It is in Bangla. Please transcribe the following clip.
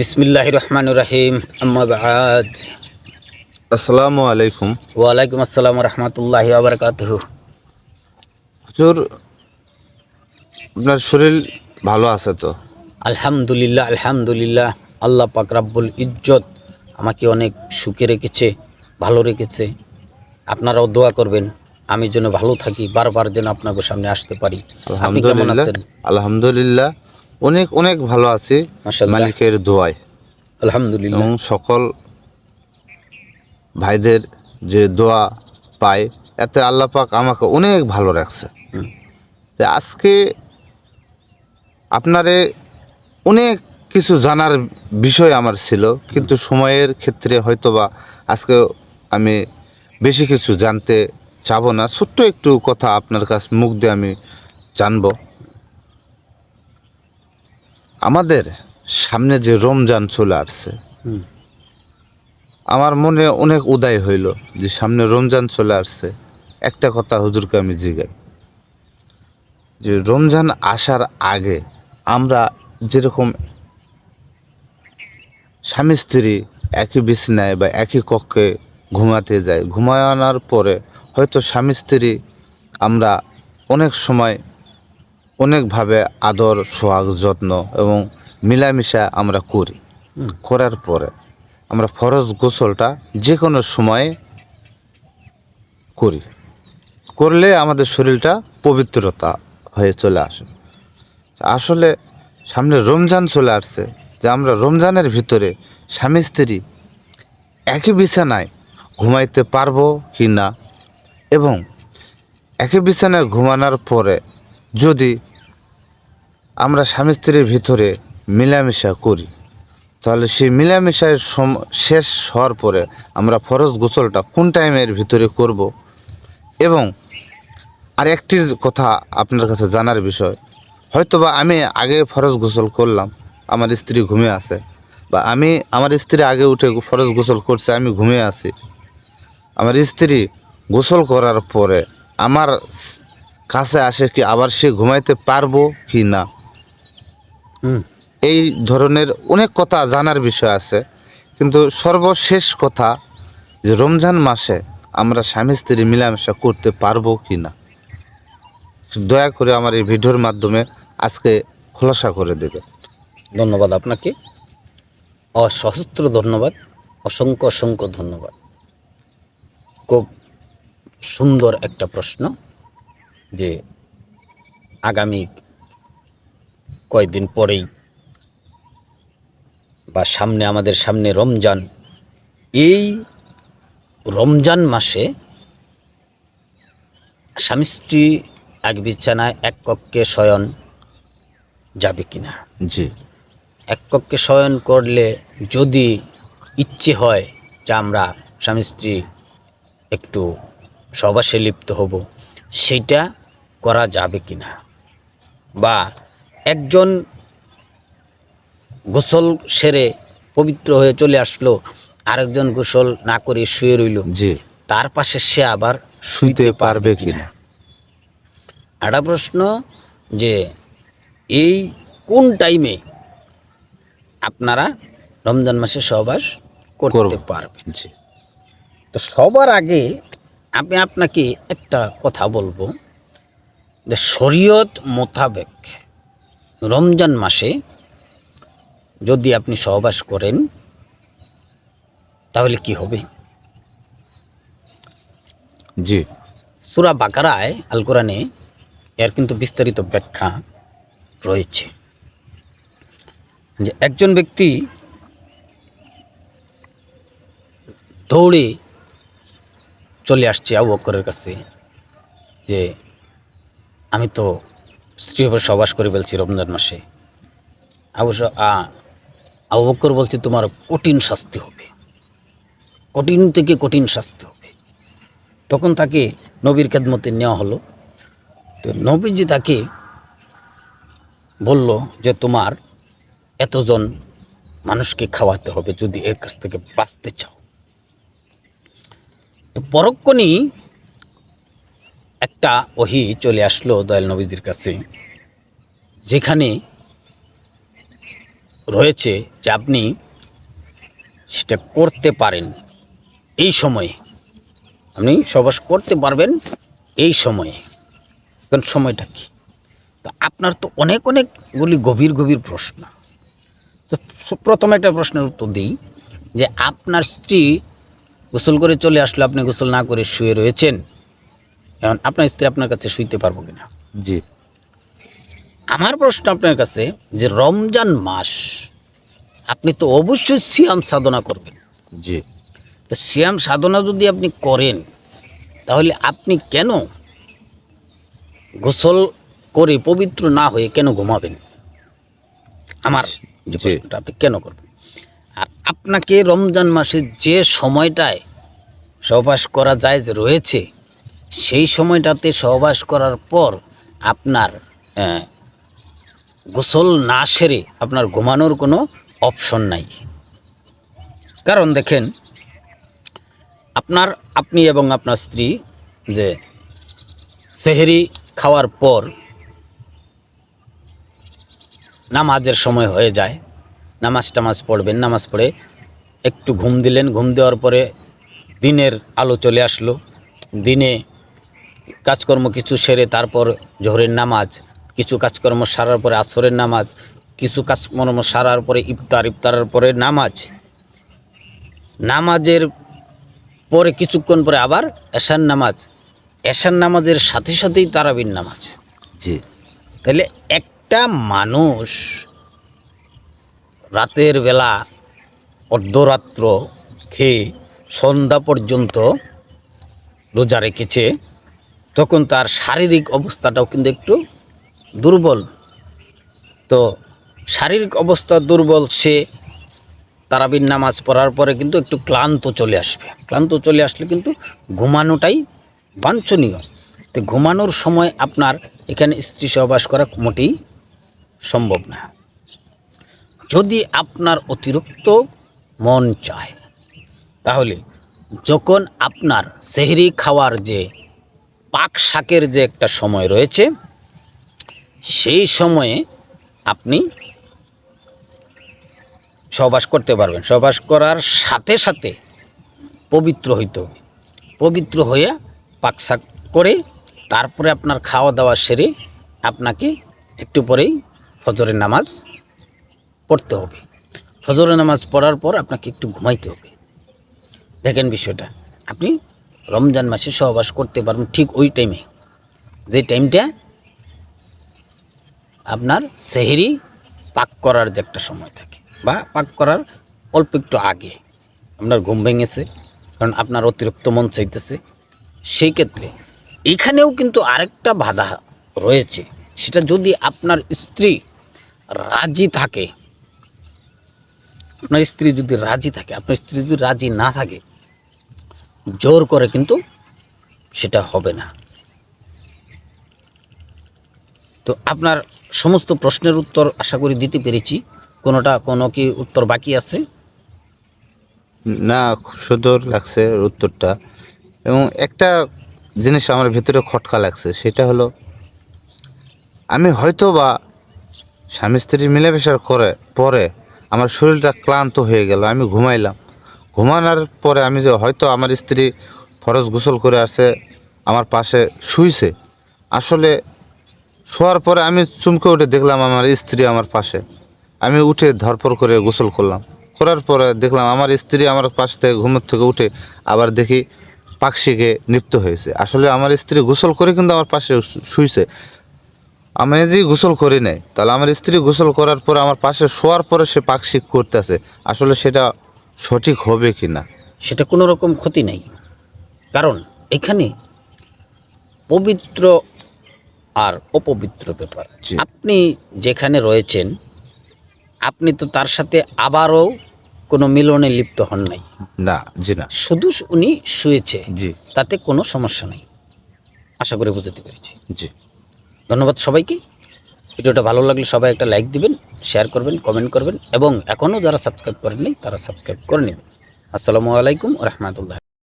বিসমিল্লাহ রহমান রাহিম আহমদ আসসালামু আলাইকুম। ওয়ালাইকুম আসসালাম রহমতুল্লাহ আবরকাত হুজুর আপনার শরীর ভালো আছে তো? আলহামদুলিল্লাহ আলহামদুলিল্লাহ। আল্লাহ পাক রাব্বুল ইজ্জত আমাকে অনেক সুখে রেখেছে ভালো রেখেছে। আপনারাও দোয়া করবেন আমি যেন ভালো থাকি বারবার যেন আপনাদের সামনে আসতে পারি। আপনি কেমন আছেন? আলহামদুলিল্লাহ। অনেক অনেক ভালো আছি। মালিকের দোয়ায়। আলহামদুলিল্লাহ। এবং সকল ভাইদের যে দোয়া পায় এতে আল্লাহ পাক আমাকে অনেক ভালো রাখছে। আজকে আপনারে অনেক কিছু জানার বিষয় আমার ছিল কিন্তু সময়ের ক্ষেত্রে হয়তোবা আজকে আমি বেশি কিছু জানতে চাবো না। ছোট্ট একটু কথা আপনার কাছ মুখ দিয়ে আমি জানব। আমাদের সামনে যে রমজান চলে আসছে আমার মনে অনেক উদয় হইল যে সামনে রমজান চলে আসছে। একটা কথা হুজুরকে আমি জিগাই যে রমজান আসার আগে আমরা যেরকম স্বামী স্ত্রী একই বিছনায় বা একই কক্ষে ঘুমাতে যাই ঘুমানোর পরে হয়তো স্বামী স্ত্রী আমরা অনেক সময় অনেকভাবে আদর সোহাগ যত্ন এবং মিলামিশা আমরা করি। করার পরে আমরা ফরজ গোসলটা যে কোনো সময়ে করি। করলে আমাদের শরীরটা পবিত্রতা হয়ে চলে আসে। আসলে সামনে রমজান চলে আসছে যে আমরা রমজানের ভিতরে স্বামী স্ত্রী একই বিছানায় ঘুমাইতে পারব কি না? এবং একই বিছানায় ঘুমানোর পরে যদি আমরা স্বামী স্ত্রীর ভিতরে মিলামিশা করি, তাহলে সেই মিলামিশার সম, শেষ হওয়ার পরে আমরা ফরজ গোসলটা কোন টাইমের ভিতরে করব? এবং আর একটি কথা আপনার কাছে জানার বিষয়, হয়তোবা আমি আগে ফরজ গোসল করলাম, আমার স্ত্রী ঘুমিয়ে আছে, বা আমি, আমার স্ত্রী আগে উঠে ফরজ গোসল করছে, আমি ঘুমিয়ে আছি। আমার স্ত্রী গোসল করার পরে আমার কাছে আসে কি আবার সে ঘুমাইতে পারব কি না? হুম। এই ধরনের অনেক কথা জানার বিষয় আছে। কিন্তু সর্বশেষ কথা যে রমজান মাসে আমরা স্বামী স্ত্রী মিলামেশা করতে পারব কি না? দয়া করে আমার এই ভিডিওর মাধ্যমে আজকে খোলাসা করে দেবে ধন্যবাদ আপনাকে। অসহস্র ধন্যবাদ অসংখ্য অসংখ্য ধন্যবাদ। খুব সুন্দর একটা প্রশ্ন। যে আগামী কয়েকদিন পরেই বা সামনে আমাদের সামনে রমজান এই রমজান মাসে স্বামী স্ত্রী এক বিছানায় এক কক্ষে শয়ন যাবে কিনা? জি। এক কক্ষে শয়ন করলে যদি ইচ্ছে হয় যে আমরা স্বামী স্ত্রী একটু সবাসে লিপ্ত হব সেইটা করা যাবে কি না বা একজন গোসল সেরে পবিত্র হয়ে চলে আসলো আরেকজন গোসল না করে শুয়ে রইল জি। তার পাশে সে আবার শুইতে পারবে কি না একটা প্রশ্ন যে এই কোন টাইমে আপনারা রমজান মাসে সহবাস করতে। পারবেন? তো সবার আগে আমি আপনাকে একটা কথা বলব। যে শরীয়ত মোতাবেক রমজান মাসে যদি আপনি সহবাস করেন তাহলে কি হবে? জি। সুরা বাকারায় আল কোরআনে এর কিন্তু বিস্তারিত ব্যাখ্যা রয়েছে। যে একজন ব্যক্তি দৌড়ে চলে আসছে আবু বক্করের কাছে যে, আমি তো স্ত্রী হবে সবাস করে ফেলছি রমজান মাসে। আবু আবু বক্কর বলছে, তোমার কঠিন শাস্তি হবে। কঠিন থেকে কঠিন শাস্তি হবে। তখন তাকে নবীর খেদমতে নেওয়া হলো। তো নবীজি তাকে বলল যে, তোমার এতজন মানুষকে খাওয়াতে হবে যদি এর কাছ থেকে বাঁচতে চাও। তো পরক্ষণই একটা ওহি চলে আসলো দয়াল নবীজির কাছে, যেখানে রয়েছে যে আপনি সেটা করতে পারেন। এই সময়ে, আপনি সবাস করতে পারবেন এই সময়ে। কারণ সময়টা কি? তো আপনার তো অনেক অনেকগুলি গভীর গভীর প্রশ্ন। তো প্রথমে একটা প্রশ্নের উত্তর দিই যে আপনার স্ত্রী গোসল করে চলে আসলে আপনি গোসল না করে শুয়ে রয়েছেন। এখন আপনার স্ত্রী আপনার কাছে শুইতে পারব কিনা? জি। আমার প্রশ্ন আপনার কাছে যে রমজান মাস আপনি তো অবশ্যই সিয়াম সাধনা করবেন। জি। তো সিয়াম সাধনা যদি আপনি করেন তাহলে আপনি কেন গোসল করে পবিত্র না হয়ে কেন ঘুমাবেন? আমার যে। প্রশ্নটা আপনি কেন করবেন? আপনাকে রমজান মাসে যে সময়টায় সহবাস করা যায় রয়েছে, সেই সময়টাতে সহবাস করার পর আপনার গোসল না সেরে আপনার ঘুমানোর কোনো অপশন নাই। কারণ দেখেন, আপনার, আপনি এবং আপনার স্ত্রী যে সেহেরি খাওয়ার পর নামাজের সময় হয়ে যায় নামাজ টামাজ পড়বেন নামাজ পড়ে একটু ঘুম দিলেন ঘুম দেওয়ার পরে দিনের আলো চলে আসলো। দিনে কাজকর্ম কিছু সেরে তারপর জোহরের নামাজ কিছু কাজকর্ম সারার পরে আসরের নামাজ কিছু কাজকর্ম সারার পরে ইফতার ইফতারের পরে নামাজ। নামাজের পরে কিছুক্ষণ পরে আবার এশান নামাজ। এশান নামাজের সাথে সাথেই তারাবির নামাজ। জি। তাহলে একটা মানুষ রাতের বেলা অর্ধরাত্র খেয়ে সন্ধ্যা পর্যন্ত রোজা রেখেছে, তখন তার শারীরিক অবস্থাটাও কিন্তু একটু দুর্বল। তো শারীরিক অবস্থা দুর্বল, সে তারাবির নামাজ পড়ার পরে কিন্তু একটু ক্লান্ত চলে আসবে। ক্লান্ত চলে আসলে কিন্তু ঘুমানোটাই বাঞ্ছনীয়। তো ঘুমানোর সময় আপনার এখানে স্ত্রী সহবাস করা মোটেই সম্ভব না। যদি আপনার অতিরিক্ত মন চায়, তাহলে যখন আপনার সেহরি খাওয়ার যে পাক শাকের যে একটা সময় রয়েছে, সেই সময়ে আপনি সহবাস করতে পারবেন। সহবাস করার সাথে সাথে পবিত্র হইতে হবে। পবিত্র হয়ে পাকশাক করে তারপরে আপনার খাওয়া দাওয়া সেরে আপনাকে একটু পরেই ফজরের নামাজ পড়তে হবে। ফজরের নামাজ পড়ার পর আপনাকে একটু ঘুমাইতে হবে। দেখেন বিষয়টা, আপনি রমজান মাসে সহবাস করতে পারবেন ঠিক ওই টাইমে যে টাইমটা আপনার সেহেরি পাক করার যে একটা সময় থাকে, বা পাক করার অল্প একটু আগে আপনার ঘুম ভেঙেছে, কারণ আপনার অতিরিক্ত মন চাইতেছে, সেই ক্ষেত্রে এখানেও কিন্তু আরেকটা বাধা রয়েছে। সেটা যদি আপনার স্ত্রী রাজি থাকে আপনার স্ত্রী যদি রাজি থাকে, আপনার স্ত্রী যদি রাজি না থাকে, জোর করে কিন্তু সেটা হবে না। তো আপনার সমস্ত প্রশ্নের উত্তর আশা করি দিতে পেরেছি। কোনোটা, কোনো কি উত্তর বাকি আছে? না সুন্দর লাগছে উত্তরটা। এবং একটা জিনিস আমার ভিতরে খটকা লাগছে, সেটা হলো, আমি হয়তো বা স্বামী স্ত্রী মিলেমিশার করে, পরে আমার শরীরটা ক্লান্ত হয়ে গেল, আমি ঘুমাইলাম। ঘুমানোর পরে আমি যে হয়তো আমার স্ত্রী ফরজ গোসল করে আসে, আমার পাশে শুইছে, আসলে শোয়ার পরে আমি চুমকে উঠে দেখলাম আমার স্ত্রী আমার পাশে। আমি উঠে ধরপর করে গোসল করলাম। করার পরে দেখলাম আমার স্ত্রী আমার পাশ থেকে ঘুমের থেকে উঠে আবার দেখি পাকশিকে নিপ্ত হয়েছে। আসলে আমার স্ত্রী গোসল করে কিন্তু আমার পাশে শুইছে। আমি যে গোসল করি নাই। তাহলে আমার স্ত্রী গোসল করার পরে আমার পাশে শোয়ার পরে সে পাকশিক করতেছে। আসলে সেটা সঠিক হবে কি না? সেটা কোনো রকম ক্ষতি নেই। কারণ এখানে পবিত্র আর অপবিত্র ব্যাপার। আপনি যেখানে রয়েছেন আপনি তো তার সাথে আবারও কোনো মিলনে লিপ্ত হন নাই। না জি না। শুধু উনি শুয়েছে। জি। তাতে কোনো সমস্যা নেই। আশা করে বুঝতে পেরেছি। জি। ধন্যবাদ সবাইকে। ভিডিওটা ভালো লাগলে সবাই একটা লাইক দিবেন শেয়ার করবেন কমেন্ট করবেন এবং এখনও যারা সাবস্ক্রাইব করেননি, তারা সাবস্ক্রাইব করে নেবেন। আসসালামু আলাইকুম রহমতুল্লাহ।